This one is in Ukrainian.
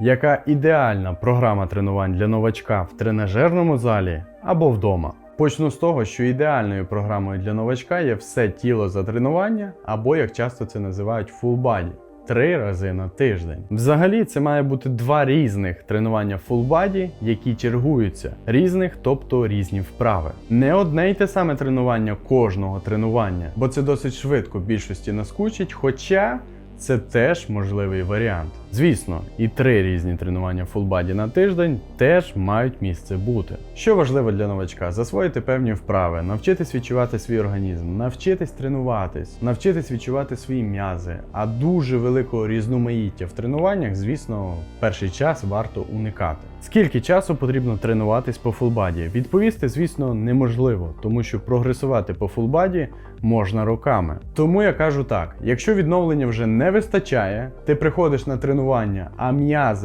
яка ідеальна програма тренувань для новачка в тренажерному залі або вдома. Почну з того, що ідеальною програмою для новачка є все тіло за тренування, або як часто це називають full body. Три рази на тиждень. Взагалі, це має бути два різних тренування full body, які чергуються, різних, тобто різні вправи. Не одне й те саме тренування кожного тренування, бо це досить швидко більшості наскучить, хоча це теж можливий варіант. Звісно, і три різні тренування body на тиждень теж мають місце бути. Що важливо для новачка? Засвоїти певні вправи, навчитись відчувати свій організм, навчитись тренуватись, навчитись відчувати свої м'язи. А дуже великого різноманіття в тренуваннях, звісно, перший час варто уникати. Скільки часу потрібно тренуватись по фулбаді? Відповісти, звісно, неможливо, тому що прогресувати по фулбаді можна роками. Тому я кажу так: якщо відновлення вже не вистачає, ти приходиш на тренування, а м'язи